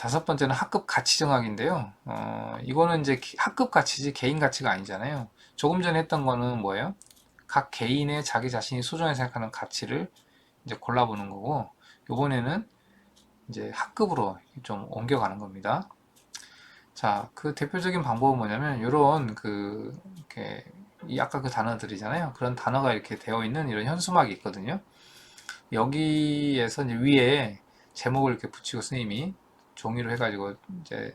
다섯 번째는 학급 가치 정학인데요. 어, 이거는 이제 기- 학급 가치지 개인 가치가 아니잖아요. 조금 전에 했던 거는 뭐예요? 각 개인의 자기 자신이 소중하게 생각하는 가치를 이제 골라보는 거고, 이번에는 이제 학급으로 좀 옮겨가는 겁니다. 자, 그 대표적인 방법은 뭐냐면, 이런 그, 이렇게, 이 아까 그 단어들이잖아요. 그런 단어가 이렇게 되어 있는 이런 현수막이 있거든요. 여기에서 이제 위에 제목을 이렇게 붙이고 선생님이 종이로 해가지고 이제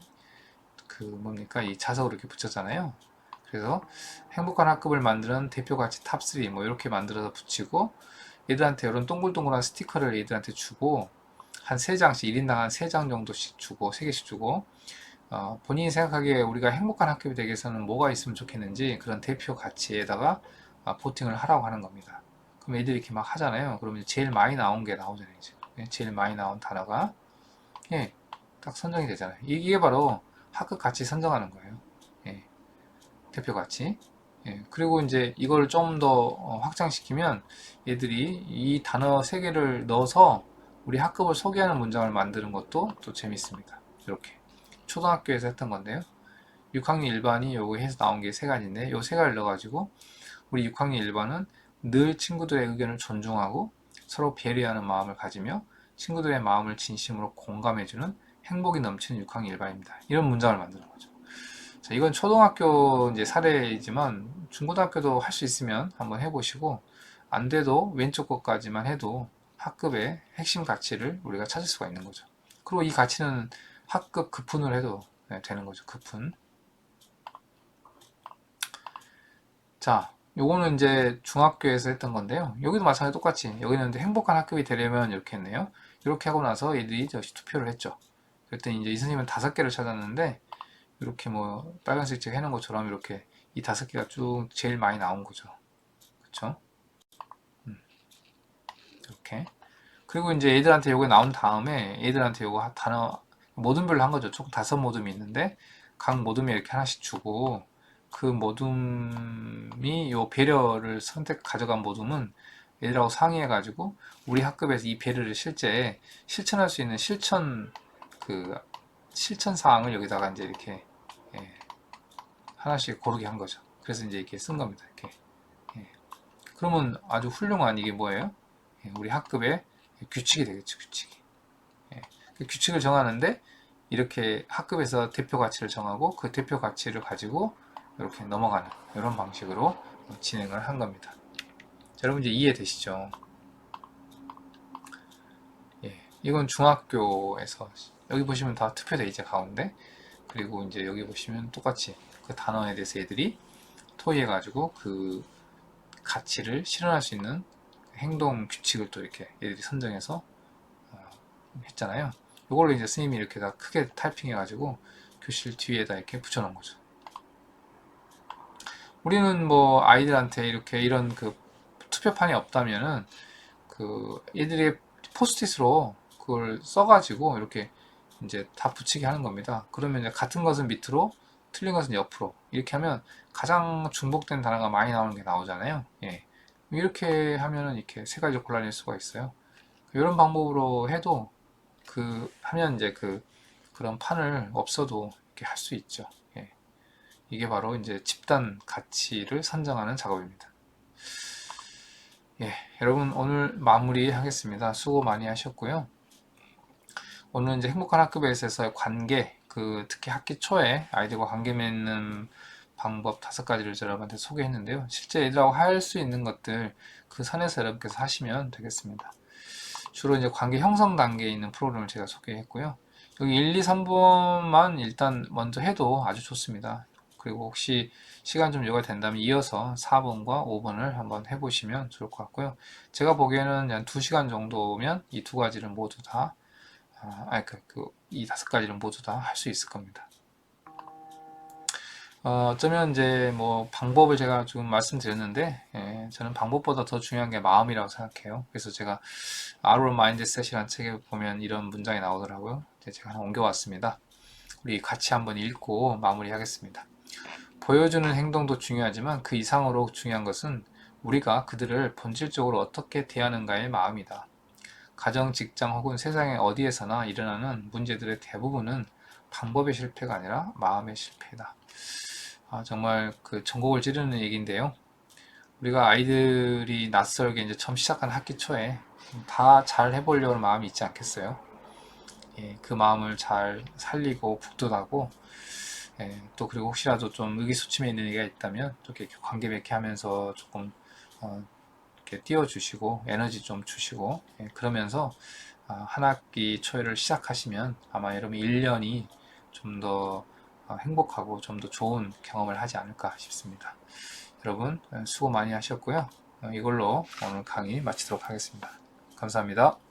그 뭡니까 이 자석으로 이렇게 붙였잖아요. 그래서 행복한 학급을 만드는 대표 가치 탑3 뭐 이렇게 만들어서 붙이고 얘들한테 이런 동글동글한 스티커를 얘들한테 주고 한 세 장씩 1인당 한 세 장 정도씩 주고 세 개씩 주고 어, 본인이 생각하기에 우리가 행복한 학급이 되기 위해서는 뭐가 있으면 좋겠는지 그런 대표 가치에다가 아, 보팅을 하라고 하는 겁니다. 그럼 애들이 이렇게 막 하잖아요. 그러면 제일 많이 나온 게 나오잖아요. 이제. 예, 제일 많이 나온 단어가 예, 딱 선정이 되잖아요. 이게 바로 학급 가치 선정하는 거예요. 예, 대표 가치. 예, 그리고 이제 이걸 좀더 어, 확장시키면 얘들이 이 단어 세 개를 넣어서 우리 학급을 소개하는 문장을 만드는 것도 또 재밌습니다. 이렇게 초등학교에서 했던 건데요. 6학년 일반이 요거 해서 나온 게 세 가지인데 요 세 가지를 넣어가지고 우리 6학년 일반은 늘 친구들의 의견을 존중하고 서로 배려하는 마음을 가지며 친구들의 마음을 진심으로 공감해주는 행복이 넘치는 6학년 일반입니다. 이런 문장을 만드는 거죠. 자, 이건 초등학교 이제 사례이지만 중고등학교도 할 수 있으면 한번 해보시고 안 돼도 왼쪽 것까지만 해도 학급의 핵심 가치를 우리가 찾을 수가 있는 거죠. 그리고 이 가치는 학급 급훈을 해도 네, 되는 거죠. 급훈. 자, 요거는 이제 중학교에서 했던 건데요. 여기도 마찬가지 똑같이 여기는 행복한 학급이 되려면 이렇게 했네요. 이렇게 하고 나서 얘들이 역시 투표를 했죠. 그랬더니 이제 이 선생님은 다섯 개를 찾았는데 이렇게 뭐 빨간색 책 해놓은 것처럼 이렇게 이 다섯 개가 쭉 제일 많이 나온 거죠. 그쵸? 음, 이렇게. 그리고 이제 얘들한테 요게 나온 다음에 얘들한테 요거 단어 모둠별로 한 거죠. 총 다섯 모둠이 있는데 각 모둠에 이렇게 하나씩 주고 그 모둠이 요 배려를 선택 가져간 모둠은 얘들하고 상의해 가지고 우리 학급에서 이 배려를 실제 실천할 수 있는 실천 그 실천 사항을 여기다가 이제 이렇게 예, 하나씩 고르게 한 거죠. 그래서 이제 이렇게 쓴 겁니다. 이렇게. 예. 그러면 아주 훌륭한 이게 뭐예요? 예, 우리 학급의 규칙이 되겠죠. 규칙이. 예. 그 규칙을 정하는데 이렇게 학급에서 대표 가치를 정하고 그 대표 가치를 가지고 이렇게 넘어가는 이런 방식으로 진행을 한 겁니다. 자, 여러분 이제 이해되시죠? 예, 이건 중학교에서 여기 보시면 다 투표돼 이제 가운데 그리고 이제 여기 보시면 똑같이 그 단어에 대해서 애들이 토의해 가지고 그 가치를 실현할 수 있는 행동 규칙을 또 이렇게 애들이 선정해서 어, 했잖아요. 이걸로 이제 스님이 이렇게 다 크게 타이핑해 가지고 교실 뒤에다 이렇게 붙여 놓은 거죠. 우리는 뭐 아이들한테 이렇게 이런 그 투표판이 없다면은 그 얘들이 포스트잇으로 그걸 써가지고 이렇게 이제 다 붙이게 하는 겁니다. 그러면 이제 같은 것은 밑으로 틀린 것은 옆으로 이렇게 하면 가장 중복된 단어가 많이 나오는 게 나오잖아요. 예. 이렇게 하면은 이렇게 세 가지 골라낼 수가 있어요. 이런 방법으로 해도 그 하면 이제 그 그런 판을 없어도 이렇게 할 수 있죠. 예. 이게 바로 이제 집단 가치를 선정하는 작업입니다. 예, 여러분 오늘 마무리하겠습니다. 수고 많이 하셨고요. 오늘 이제 행복한 학급에서의 관계, 그 특히 학기 초에 아이들과 관계 맺는 방법 다섯 가지를 여러분한테 소개했는데요. 실제 애들하고 할 수 있는 것들 그 선에서 여러분께서 하시면 되겠습니다. 주로 이제 관계 형성 단계에 있는 프로그램을 제가 소개했고요. 여기 1, 2, 3번만 일단 먼저 해도 아주 좋습니다. 그리고 혹시 시간 좀 여가 된다면 이어서 4번과 5번을 한번 해보시면 좋을 것 같고요. 제가 보기에는 한 2시간 정도면 이 두 가지를 모두 다, 아, 그, 그, 이 다섯 가지를 모두 다 할 수 있을 겁니다. 어, 어쩌면 이제 뭐 방법을 제가 지금 말씀드렸는데, 예, 저는 방법보다 더 중요한 게 마음이라고 생각해요. 그래서 제가 아로 마인드셋이라는 책에 보면 이런 문장이 나오더라고요. 제가 하나 옮겨왔습니다. 우리 같이 한번 읽고 마무리하겠습니다. 보여주는 행동도 중요하지만 그 이상으로 중요한 것은 우리가 그들을 본질적으로 어떻게 대하는가의 마음이다. 가정, 직장 혹은 세상의 어디에서나 일어나는 문제들의 대부분은 방법의 실패가 아니라 마음의 실패다. 아, 정말 그 전곡을 찌르는 얘기인데요. 우리가 아이들이 낯설게 이제 처음 시작한 학기 초에 다 잘 해보려고 하는 마음이 있지 않겠어요? 예, 그 마음을 잘 살리고 북돋하고 예, 또 그리고 혹시라도 좀 의기소침해 있는 얘기가 있다면 또 이렇게 관계 맺게 하면서 조금 어, 이렇게 띄워주시고 에너지 좀 주시고 예, 그러면서 아, 한 학기 초회를 시작하시면 아마 여러분 1년이 좀 더 행복하고 좀 더 좋은 경험을 하지 않을까 싶습니다. 여러분 어, 수고 많이 하셨고요. 어, 이걸로 오늘 강의 마치도록 하겠습니다. 감사합니다.